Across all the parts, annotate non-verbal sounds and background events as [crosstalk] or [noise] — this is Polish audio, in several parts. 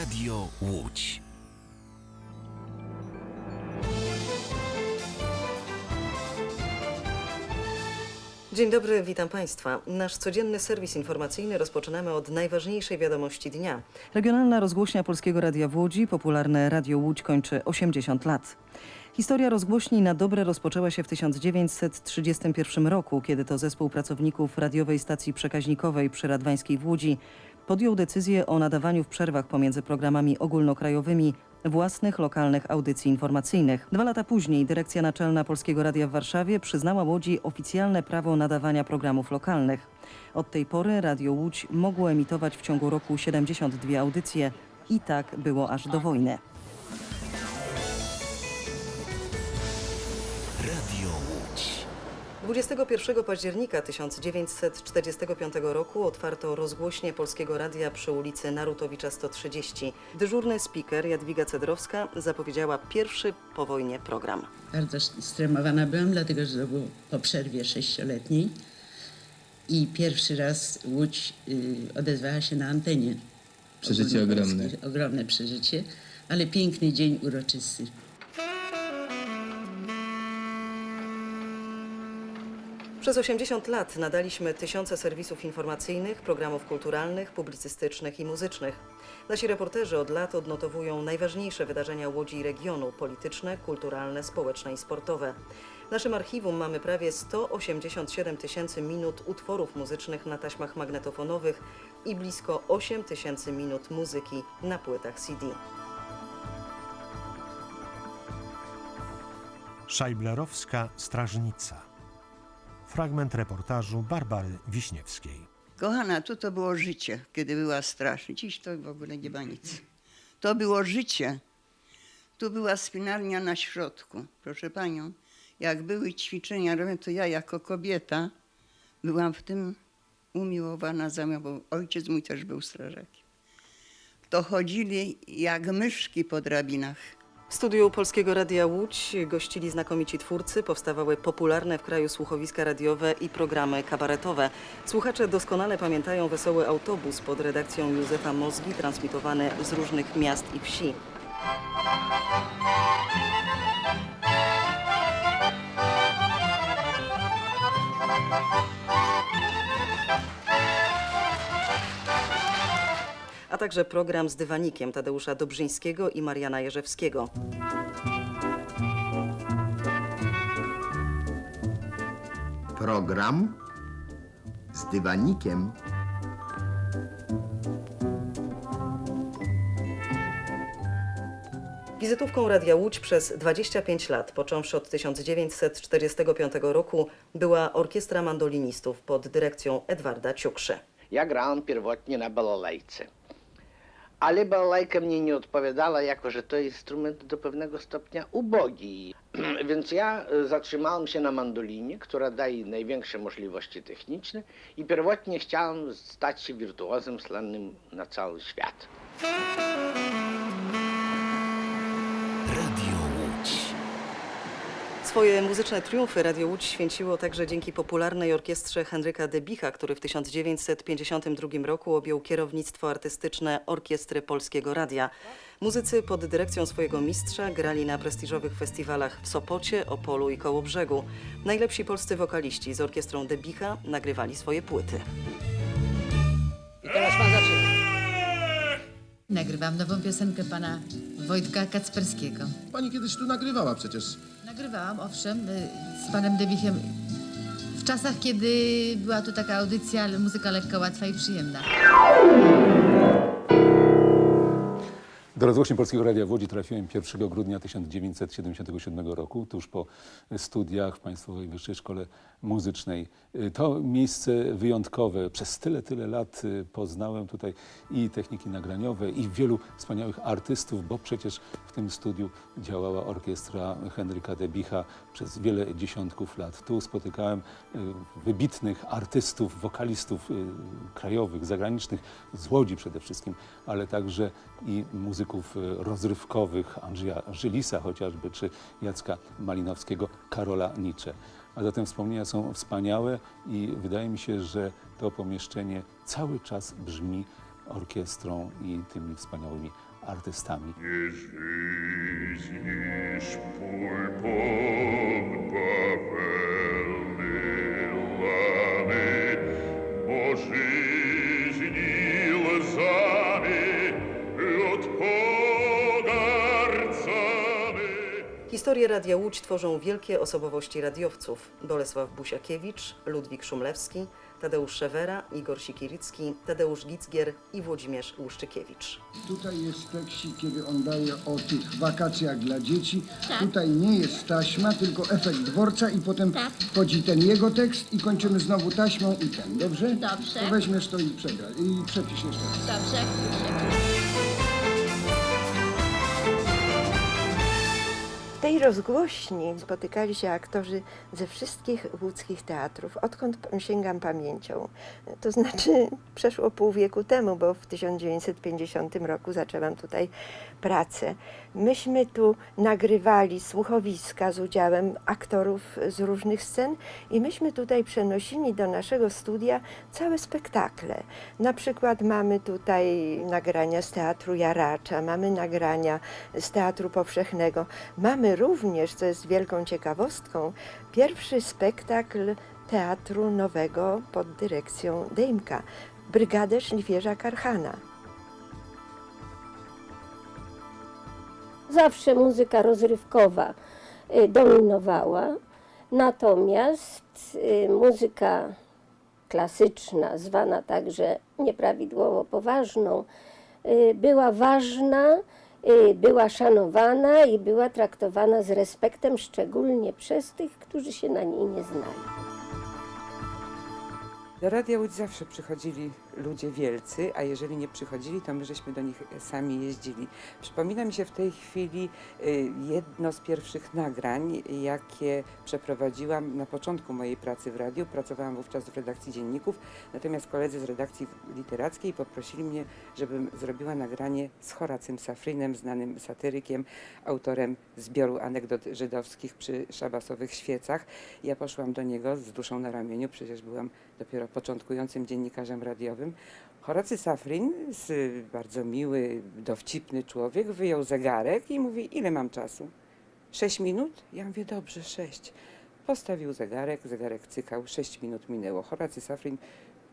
Radio Łódź. Dzień dobry, witam Państwa. Nasz codzienny serwis informacyjny rozpoczynamy od najważniejszej wiadomości dnia. Regionalna rozgłośnia Polskiego Radia w Łodzi, popularne Radio Łódź kończy 80 lat. Historia rozgłośni na dobre rozpoczęła się w 1931 roku, kiedy to zespół pracowników radiowej stacji przekaźnikowej przy Radwańskiej w Łodzi podjął decyzję o nadawaniu w przerwach pomiędzy programami ogólnokrajowymi własnych lokalnych audycji informacyjnych. Dwa lata później Dyrekcja Naczelna Polskiego Radia w Warszawie przyznała Łodzi oficjalne prawo nadawania programów lokalnych. Od tej pory Radio Łódź mogło emitować w ciągu roku 72 audycje i tak było aż do wojny. 21 października 1945 roku otwarto rozgłośnię Polskiego Radia przy ulicy Narutowicza 130. Dyżurny speaker Jadwiga Cedrowska zapowiedziała pierwszy po wojnie program. Bardzo stremowana byłam, dlatego że to było po przerwie sześcioletniej i pierwszy raz Łódź y, odezwała się na antenie. Przeżycie ogromne. Ogromne przeżycie, ale piękny dzień uroczysty. Przez 80 lat nadaliśmy tysiące serwisów informacyjnych, programów kulturalnych, publicystycznych i muzycznych. Nasi reporterzy od lat odnotowują najważniejsze wydarzenia Łodzi i regionu polityczne, kulturalne, społeczne i sportowe. W naszym archiwum mamy prawie 187 tysięcy minut utworów muzycznych na taśmach magnetofonowych i blisko 8 tysięcy minut muzyki na płytach CD. Szajblerowska Strażnica. Fragment reportażu Barbary Wiśniewskiej. Kochana, tu to było życie, kiedy była straż. Dziś to w ogóle nie ma nic. To było życie. Tu była spinalnia na środku. Proszę panią, jak były ćwiczenia to ja jako kobieta byłam w tym umiłowana za mną, bo ojciec mój też był strażakiem. To chodzili jak myszki po drabinach. W studiu Polskiego Radia Łódź gościli znakomici twórcy, powstawały popularne w kraju słuchowiska radiowe i programy kabaretowe. Słuchacze doskonale pamiętają wesoły autobus pod redakcją Józefa Mozgi, transmitowany z różnych miast i wsi. a także program z dywanikiem Tadeusza Dobrzyńskiego i Mariana Jerzewskiego. Program z dywanikiem. Wizytówką Radia Łódź przez 25 lat, począwszy od 1945 roku, była orkiestra mandolinistów pod dyrekcją Edwarda Ciukrzy. Ja grałem pierwotnie na balalajce. Ale balalajka mnie nie odpowiadała, jako że to instrument do pewnego stopnia ubogi. [clears throat] Więc ja e, zatrzymałem się na mandolinie, która daje największe możliwości techniczne i pierwotnie chciałem stać się wirtuozem słanym na cały świat. Radio. Swoje muzyczne triumfy Radio Łódź święciło także dzięki popularnej orkiestrze Henryka Debicha, który w 1952 roku objął kierownictwo artystyczne Orkiestry Polskiego Radia. Muzycy pod dyrekcją swojego mistrza grali na prestiżowych festiwalach w Sopocie, Opolu i Kołobrzegu. Najlepsi polscy wokaliści z orkiestrą Debicha nagrywali swoje płyty. Nagrywam nową piosenkę pana Wojtka Kacperskiego. Pani kiedyś tu nagrywała przecież. Nagrywałam, owszem, y, z panem Debichem w czasach, kiedy była tu taka audycja, muzyka lekka, łatwa i przyjemna. Do rozgłośni Polskiego Radia w Łodzi trafiłem 1 grudnia 1977 roku, tuż po studiach w Państwowej Wyższej Szkole Muzycznej. Y, To miejsce wyjątkowe. Przez tyle, tyle lat y, poznałem tutaj i techniki nagraniowe, i wielu wspaniałych artystów, bo przecież w tym studiu działała orkiestra Henryka Debicha przez wiele dziesiątków lat. Tu spotykałem y, wybitnych artystów, wokalistów krajowych, zagranicznych, z Łodzi przede wszystkim, ale także i muzyków muzyków y, rozrywkowych Andrzeja Żylisa chociażby, czy Jacka Malinowskiego, Karola Nicze. A zatem wspomnienia są wspaniałe i wydaje mi się, że to pomieszczenie cały czas brzmi orkiestrą i tymi wspaniałymi artystami. Nie Historię Radia Łódź tworzą wielkie osobowości radiowców. Bolesław Busiakiewicz, Ludwik Szumlewski, Tadeusz Szewera, Igor Sikiricki, Tadeusz Gicgier i Włodzimierz Łuszczykiewicz. Tutaj jest tekstik, kiedy on daje o tych wakacjach dla dzieci. Tutaj nie jest taśma, tylko efekt dworca i potem wchodzi ten jego tekst i kończymy znowu taśmą i ten, dobrze? Dobrze. To weźmiesz to i przegra i przepisz jeszcze raz. Dobrze. W tej rozgłośni spotykali się aktorzy ze wszystkich łódzkich teatrów, odkąd sięgam pamięcią. To znaczy przeszło pół wieku temu, bo w 1950 roku zaczęłam tutaj pracę. Myśmy tu nagrywali słuchowiska z udziałem aktorów z różnych scen i myśmy tutaj przenosili do naszego studia całe spektakle. Na przykład mamy tutaj nagrania z Teatru Jaracza, mamy nagrania z Teatru Powszechnego. Mamy również, co jest wielką ciekawostką, pierwszy spektakl Teatru Nowego pod dyrekcją Dejmka, Brygadę Szlifierza Karchana. Zawsze muzyka rozrywkowa y, dominowała, natomiast y, muzyka klasyczna, zwana także nieprawidłowo poważną, y, była ważna, była szanowana i była traktowana z respektem, szczególnie przez tych, którzy się na niej nie znali. Do Radia Łódź zawsze przychodzili ludzie wielcy, a jeżeli nie przychodzili, to my żeśmy do nich sami jeździli. Przypomina mi się w tej chwili y, jedno z pierwszych nagrań, jakie przeprowadziłam na początku mojej pracy w radiu. Pracowałam wówczas w redakcji dzienników, natomiast koledzy z redakcji literackiej poprosili mnie, żebym zrobiła nagranie z Horacym Safrynem, znanym satyrykiem, autorem zbioru anegdot żydowskich przy szabasowych świecach. Ja poszłam do niego z duszą na ramieniu, przecież byłam dopiero początkującym dziennikarzem radiowym. Horacy Safrin, bardzo miły, dowcipny człowiek, wyjął zegarek i mówi, ile mam czasu? Sześć minut? Ja mówię, dobrze, sześć. Postawił zegarek, zegarek cykał, sześć minut minęło. Horacy Safrin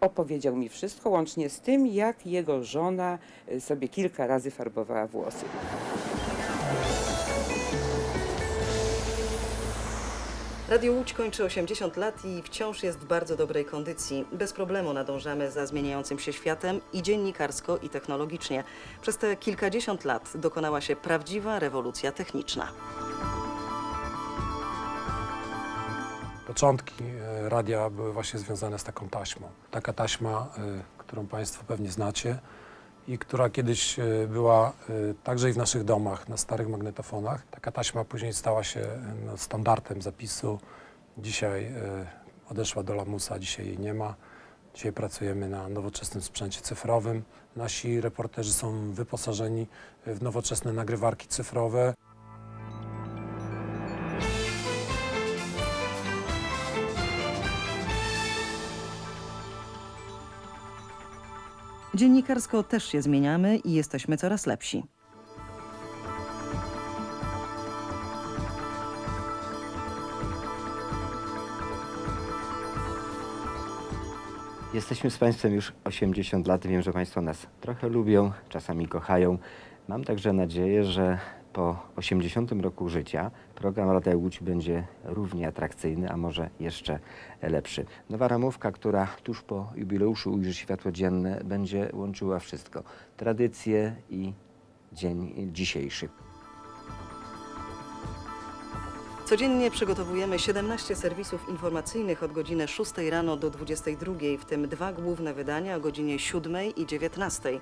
opowiedział mi wszystko, łącznie z tym, jak jego żona y, sobie kilka razy farbowała włosy. Radio Łódź kończy 80 lat i wciąż jest w bardzo dobrej kondycji. Bez problemu nadążamy za zmieniającym się światem i dziennikarsko, i technologicznie. Przez te kilkadziesiąt lat dokonała się prawdziwa rewolucja techniczna. Początki e, radia były właśnie związane z taką taśmą. Taka taśma, e, którą Państwo pewnie znacie i która kiedyś e, była e, także i w naszych domach, na starych magnetofonach. Taka taśma później stała się e, no, standardem zapisu. Dzisiaj odeszła do lamusa, dzisiaj jej nie ma. Dzisiaj pracujemy na nowoczesnym sprzęcie cyfrowym. Nasi reporterzy są wyposażeni w nowoczesne nagrywarki cyfrowe. Dziennikarsko też się zmieniamy i jesteśmy coraz lepsi. Jesteśmy z Państwem już 80 lat. Wiem, że Państwo nas trochę lubią, czasami kochają. Mam także nadzieję, że po 80 roku życia program Radia Łódź będzie równie atrakcyjny, a może jeszcze lepszy. Nowa ramówka, która tuż po jubileuszu ujrzy światło dzienne, będzie łączyła wszystko. Tradycję i dzień dzisiejszy. Codziennie przygotowujemy 17 serwisów informacyjnych od godziny 6 rano do 22, w tym dwa główne wydania o godzinie 7 i 19.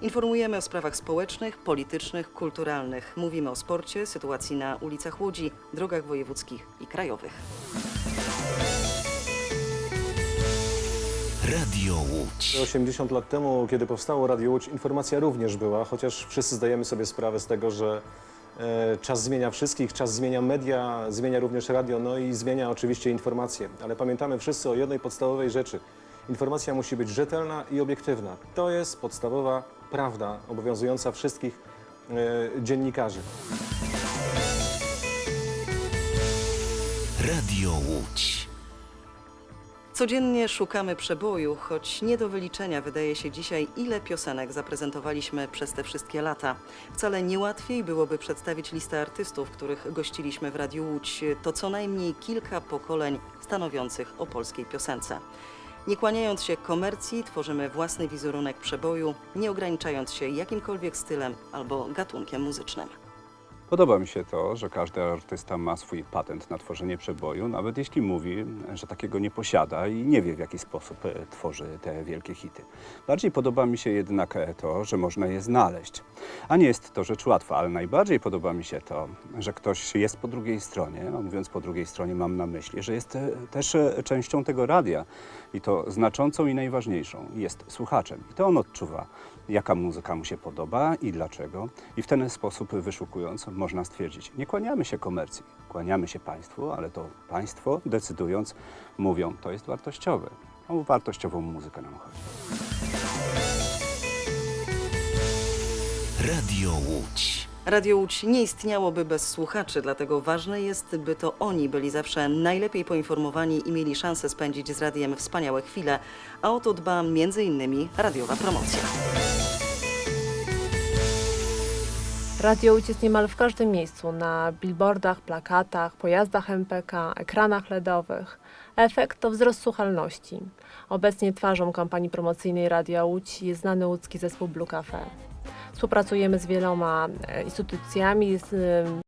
Informujemy o sprawach społecznych, politycznych, kulturalnych. Mówimy o sporcie, sytuacji na ulicach Łodzi, drogach wojewódzkich i krajowych. Radio Łódź. 80 lat temu, kiedy powstało Radio Łódź, informacja również była, chociaż wszyscy zdajemy sobie sprawę z tego, że czas zmienia wszystkich, czas zmienia media, zmienia również radio, no i zmienia oczywiście informacje. Ale pamiętamy wszyscy o jednej podstawowej rzeczy. Informacja musi być rzetelna i obiektywna. To jest podstawowa prawda obowiązująca wszystkich e, dziennikarzy. Radio Łódź. Codziennie szukamy przeboju, choć nie do wyliczenia wydaje się dzisiaj, ile piosenek zaprezentowaliśmy przez te wszystkie lata. Wcale niełatwiej byłoby przedstawić listę artystów, których gościliśmy w Radiu Łódź. To co najmniej kilka pokoleń stanowiących o polskiej piosence. Nie kłaniając się komercji, tworzymy własny wizerunek przeboju, nie ograniczając się jakimkolwiek stylem albo gatunkiem muzycznym. Podoba mi się to, że każdy artysta ma swój patent na tworzenie przeboju, nawet jeśli mówi, że takiego nie posiada i nie wie, w jaki sposób e, tworzy te wielkie hity. Bardziej podoba mi się jednak e, to, że można je znaleźć. A nie jest to rzecz łatwa, ale najbardziej podoba mi się to, że ktoś jest po drugiej stronie, a mówiąc po drugiej stronie mam na myśli, że jest e, też częścią tego radia i to znaczącą i najważniejszą. Jest słuchaczem i to on odczuwa, jaka muzyka mu się podoba i dlaczego. I w ten sposób wyszukując, można stwierdzić, nie kłaniamy się komercji, kłaniamy się państwu, ale to państwo decydując, mówią, to jest wartościowe. O wartościową muzykę nam chodzi. Radio Łódź. Radio Łódź nie istniałoby bez słuchaczy, dlatego ważne jest, by to oni byli zawsze najlepiej poinformowani i mieli szansę spędzić z radiem wspaniałe chwile, a o to dba m.in. radiowa promocja. Radio Łódź jest niemal w każdym miejscu, na billboardach, plakatach, pojazdach MPK, ekranach LEDowych. Efekt to wzrost słuchalności. Obecnie twarzą kampanii promocyjnej Radia Łódź jest znany łódzki zespół Blue Cafe. Współpracujemy z wieloma e, instytucjami, z